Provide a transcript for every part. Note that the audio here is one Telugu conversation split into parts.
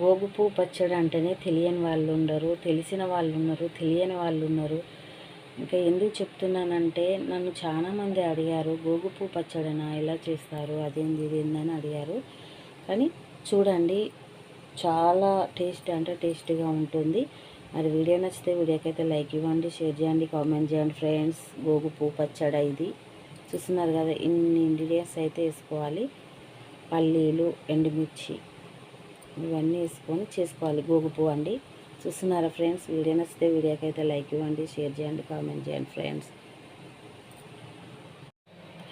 గోగు పువ్వు పచ్చడి అంటేనే తెలియని వాళ్ళు ఉండరు తెలిసిన వాళ్ళు ఉన్నారు తెలియని వాళ్ళు ఉన్నారు ఇంకా ఎందుకు చెప్తున్నానంటే నన్ను చాలామంది అడిగారు గోగు పువ్వు పచ్చడినా? ఎలా చేస్తారు? అదేంది ఇదేందని అడిగారు. కానీ చూడండి చాలా టేస్ట్ అంటే టేస్టీగా ఉంటుంది. మరి వీడియో నచ్చితే వీడియోకి అయితే లైక్ ఇవ్వండి షేర్ చేయండి కామెంట్ చేయండి ఫ్రెండ్స్. గోగు పువ్వు పచ్చడి ఇది. చూస్తున్నారు కదా ఇన్ని ఇంగ్రీడియంట్స్ అయితే వేసుకోవాలి. పల్లీలు ఎండుమిర్చి. ఇవన్నీ వేసుకొని చేసుకోవాలి. గోగు పువ్వు అండి. చూస్తున్నారా ఫ్రెండ్స్? వీడియో నచ్చితే వీడియోకి అయితే లైక్ ఇవ్వండి షేర్ చేయండి కామెంట్ చేయండి ఫ్రెండ్స్.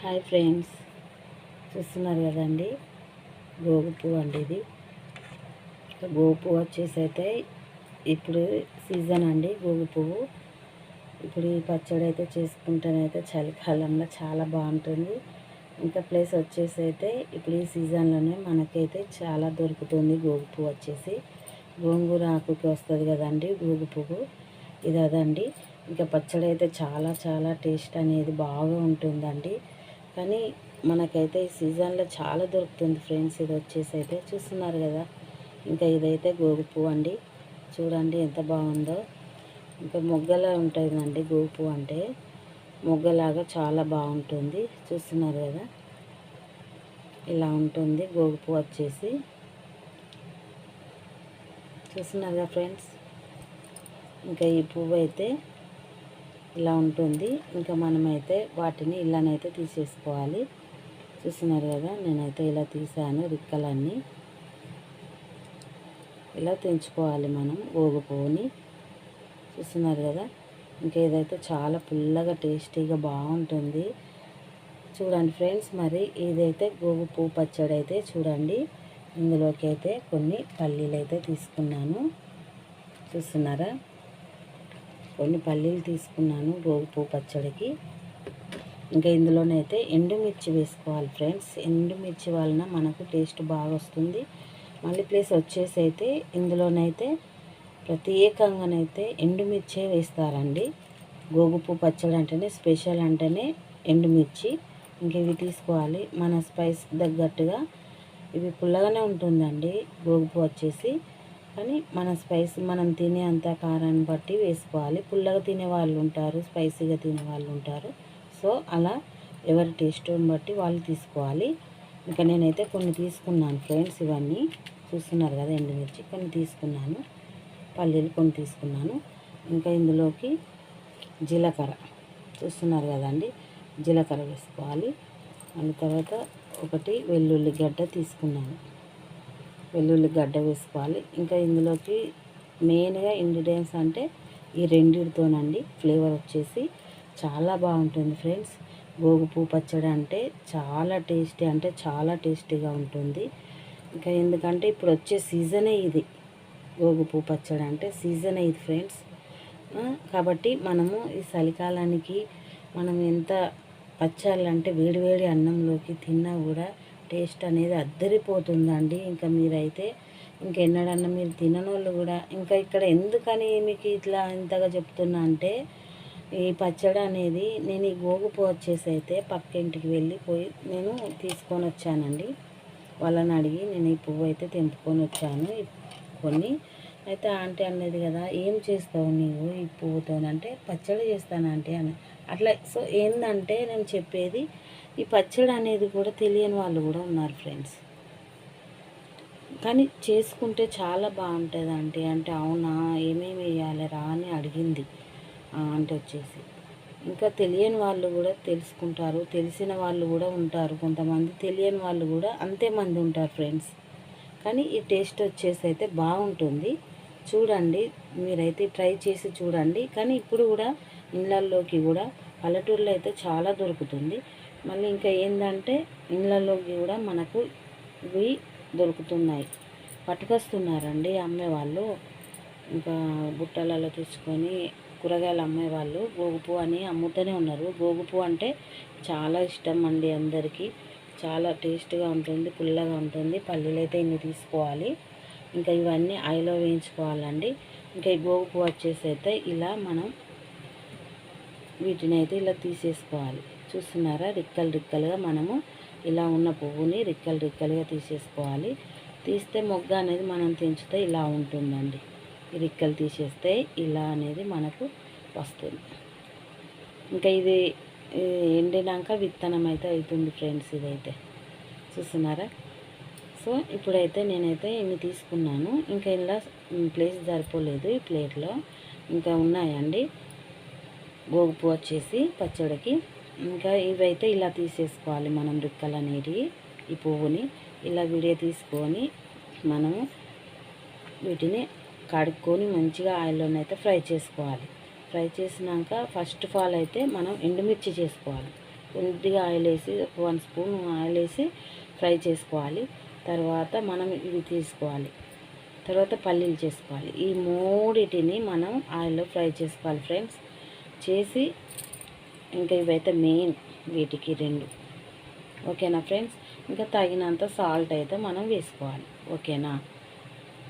Hi friends. చూస్తున్నారు కదండి? గోగు పువ్వు అండి ఇది. గోగు పువ్వు వచ్చేసి అయితే ఇప్పుడు సీజన్ అండి గోగు పువ్వు. ఇప్పుడు ఈ పచ్చడి అయితే చేసుకుంటేనైతే చలికాలంలో చాలా బాగుంటుంది. ఇంకా ప్లేస్ వచ్చేసి అయితే ఇప్పుడు ఈ సీజన్లోనే మనకైతే చాలా దొరుకుతుంది గోగు పువ్వు వచ్చేసి. గోంగూర ఆకుకి వస్తుంది కదండి గోగు పువ్వు. ఇది అదండి. ఇంకా పచ్చడి అయితే చాలా చాలా టేస్ట్ అనేది బాగా ఉంటుందండి. కానీ మనకైతే ఈ సీజన్లో చాలా దొరుకుతుంది ఫ్రెండ్స్ ఇది వచ్చేసి అయితే చూస్తున్నారు కదా. ఇంకా ఇదైతే గోగు పువ్వు అండి. చూడండి ఎంత బాగుందో. ఇంకా మొగ్గలా ఉంటుందండి గోగు పువ్వు అంటే. మొగ్గలాగా చాలా బాగుంటుంది. చూస్తున్నారు కదా? ఇలా ఉంటుంది. గోగు పువ్వు వచ్చేసి. చూస్తున్నారు కదా ఫ్రెండ్స్? ఇంకా ఈ పువ్వు అయితే ఇలా ఉంటుంది. ఇంకా మనమైతే వాటిని ఇలానైతే తీసేసుకోవాలి. చూస్తున్నారు కదా? నేనైతే ఇలా తీసాను రిక్కలన్నీ. ఇలా తెంచుకోవాలి మనం గోగు పువ్వుని. చూస్తున్నారు కదా? ఇంకా ఇదైతే చాలా పుల్లగా టేస్టీగా బాగుంటుంది. చూడండి ఫ్రెండ్స్ మరి ఇదైతే గోగు పువ్వు పచ్చడి అయితే చూడండి. ఇందులోకి అయితే కొన్ని పల్లీలు అయితే తీసుకున్నాను. చూస్తున్నారా? కొన్ని పల్లీలు తీసుకున్నాను గోగు పువ్వు పచ్చడికి. ఇంకా ఇందులోనైతే ఎండుమిర్చి వేసుకోవాలి ఫ్రెండ్స్. ఎండుమిర్చి వలన మనకు టేస్ట్ బాగా వస్తుంది. మళ్ళీ ప్లేస్ వచ్చేసి అయితే ఇందులోనైతే ప్రత్యేకంగానైతే ఎండుమిర్చే వేస్తారండి. గోగుపు పచ్చడి అంటేనే స్పెషల్ అంటేనే ఎండుమిర్చి. ఇంక ఇవి తీసుకోవాలి. మన స్పైస్ తగ్గట్టుగా ఇవి పుల్లగానే ఉంటుందండి గోగుపు వచ్చేసి. కానీ మన స్పైస్ మనం తినే అంత కారాన్ని బట్టి వేసుకోవాలి. పుల్లగా తినే వాళ్ళు ఉంటారు స్పైసీగా తినే వాళ్ళు ఉంటారు. సో అలా ఎవరి టేస్ట్ని బట్టి వాళ్ళు తీసుకోవాలి. ఇంకా నేనైతే కొన్ని తీసుకున్నాను ఫ్రెండ్స్ ఇవన్నీ. చూస్తున్నారు కదా ఎండుమిర్చి కొన్ని తీసుకున్నాను. పల్లీలు కొన్ని తీసుకున్నాను. ఇంకా ఇందులోకి జీలకర్ర. చూస్తున్నారు కదండి జీలకర్ర వేసుకోవాలి. అందు తర్వాత ఒకటి వెల్లుల్లి గడ్డ తీసుకున్నాను. వెల్లుల్లి గడ్డ వేసుకోవాలి. ఇంకా ఇందులోకి మెయిన్గా ఇంగ్రీడియంట్స్ అంటే ఈ రెండిటితోనండి ఫ్లేవర్ వచ్చేసి చాలా బాగుంటుంది ఫ్రెండ్స్. గోగు పువ్వు పచ్చడి అంటే చాలా టేస్టీ అంటే చాలా టేస్టీగా ఉంటుంది. ఇంకా ఎందుకంటే ఇప్పుడు వచ్చే సీజనే ఇది. గోగు పువ్వు పచ్చడి అంటే సీజన్ అయింది ఫ్రెండ్స్. కాబట్టి మనము ఈ చలికాలానికి మనం ఎంత పచ్చళ్ళు అంటే వేడివేడి అన్నంలోకి తిన్నా కూడా టేస్ట్ అనేది అద్దరిపోతుందండి. ఇంకా మీరైతే ఇంకెన్నడన్నా మీరు తిననోళ్ళు కూడా ఇంకా ఇక్కడ ఎందుకని మీకు ఇట్లా ఇంతగా చెప్తున్నా అంటే ఈ పచ్చడి అనేది నేను ఈ గోగుపు వచ్చేసి అయితే పక్కింటికి వెళ్ళి పోయి నేను తీసుకొని వచ్చానండి. వాళ్ళని అడిగి నేను ఈ పువ్వు అయితే తెంపుకొని వచ్చాను. కొన్ని. అయితే ఆంటీ అన్నది కదా ఏం చేస్తావు నీవు ఈ పువ్వుతో అంటే పచ్చడి చేస్తాను ఆంటీ అని. అట్లా సో ఏంటంటే నేను చెప్పేది ఈ పచ్చడి అనేది కూడా తెలియని వాళ్ళు కూడా ఉన్నారు ఫ్రెండ్స్. కానీ చేసుకుంటే చాలా బాగుంటుంది ఆంటీ. అంటే అవునా ఏమేమి వేయాలి? రా అని అడిగింది ఆంటీ వచ్చేసి. ఇంకా తెలియని వాళ్ళు కూడా తెలుసుకుంటారు తెలిసిన వాళ్ళు కూడా ఉంటారు. కొంతమంది తెలియని వాళ్ళు కూడా అంతే మంది ఉంటారు ఫ్రెండ్స్. కానీ ఈ టేస్ట్ వచ్చేసి అయితే బాగుంటుంది. చూడండి మీరైతే ట్రై చేసి చూడండి. కానీ ఇప్పుడు కూడా ఇళ్ళల్లోకి కూడా పల్లెటూరులో అయితే చాలా దొరుకుతుంది. మళ్ళీ ఇంకా ఏంటంటే ఇళ్ళల్లోకి కూడా మనకు ఇవి దొరుకుతున్నాయి. పట్టుకొస్తున్నారండి అమ్మేవాళ్ళు ఇంకా బుట్టలలో తెచ్చుకొని కూరగాయలు అమ్మేవాళ్ళు గోగుపు అని అమ్ముతూనే ఉన్నారు. గోగుపు అంటే చాలా ఇష్టం అండి అందరికీ. చాలా టేస్ట్గా ఉంటుంది పుల్లగా ఉంటుంది. పల్లీలు అయితే ఇన్ని తీసుకోవాలి. ఇంకా ఇవన్నీ ఆయిల్లో వేయించుకోవాలండి. ఇంకా ఈ గోగు వచ్చేసి అయితే ఇలా మనం వీటిని అయితే ఇలా తీసేసుకోవాలి. చూస్తున్నారా? రిక్కలు రిక్కలుగా మనము ఇలా ఉన్న పువ్వుని రిక్కలు రిక్కలుగా తీసేసుకోవాలి. తీస్తే మొగ్గ అనేది మనం తెంచితే ఇలా ఉంటుందండి. రిక్కలు తీసేస్తే ఇలా అనేది మనకు వస్తుంది. ఇంకా ఇది ఎండినాక విత్తనం అయితే అవుతుంది ఫ్రెండ్స్ ఇదైతే. చూస్తున్నారా? సో ఇప్పుడైతే నేనైతే ఇన్ని తీసుకున్నాను. ఇంకా ఇలా ప్లేస్ సరిపోలేదు ఈ ప్లేట్లో. ఇంకా ఉన్నాయండి. గోగుపు వచ్చేసి పచ్చడికి. ఇంకా ఇవైతే ఇలా తీసేసుకోవాలి మనం రిక్కలు అనేటివి ఈ పువ్వుని. ఇలా విడియ తీసుకొని మనము వీటిని కడుక్కొని మంచిగా ఆయిల్లోనైతే ఫ్రై చేసుకోవాలి. ఫ్రై చేసినాక ఫస్ట్ ఆఫ్ ఆల్ అయితే మనం ఎండుమిర్చి చేసుకోవాలి. కొద్దిగా ఆయిల్ వేసి ఒక వన్ స్పూన్ ఆయిల్ వేసి ఫ్రై చేసుకోవాలి. తర్వాత మనం ఇవి తీసుకోవాలి. తర్వాత పల్లీలు చేసుకోవాలి. ఈ మూడిటిని మనం ఆయిల్లో ఫ్రై చేసుకోవాలి ఫ్రెండ్స్. చేసి ఇంకా ఇవైతే మెయిన్ వీటికి రెండు. ఓకేనా ఫ్రెండ్స్? ఇంకా తగినంత సాల్ట్ అయితే మనం వేసుకోవాలి. ఓకేనా?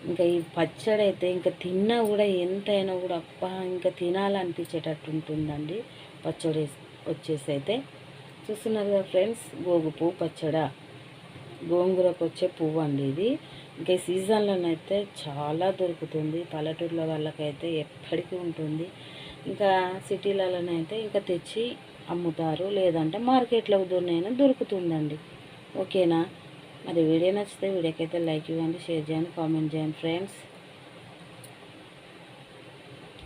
ఇంకా ఈ పచ్చడి అయితే ఇంకా తిన్నా కూడా ఎంతైనా కూడా అప్ప ఇంకా తినాలనిపించేటట్టు ఉంటుందండి పచ్చడి వచ్చేసి అయితే చూస్తున్నారు కదా ఫ్రెండ్స్ గోగు పువ్వు పచ్చడ. గోంగూరకు వచ్చే పువ్వు అండి ఇది. ఇంకా ఈ సీజన్లోనైతే చాలా దొరుకుతుంది. పల్లెటూరుల వాళ్ళకైతే ఎప్పటికీ ఉంటుంది. ఇంకా సిటీలలోనైతే ఇంకా తెచ్చి అమ్ముతారు. లేదంటే మార్కెట్లో దొరినైనా దొరుకుతుందండి. ఓకేనా? మరి వీడియో నచ్చితే వీడియోకి అయితే లైక్ ఇవ్వండి షేర్ చేయండి కామెంట్ చేయండి friends.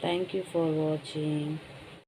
Thank you for watching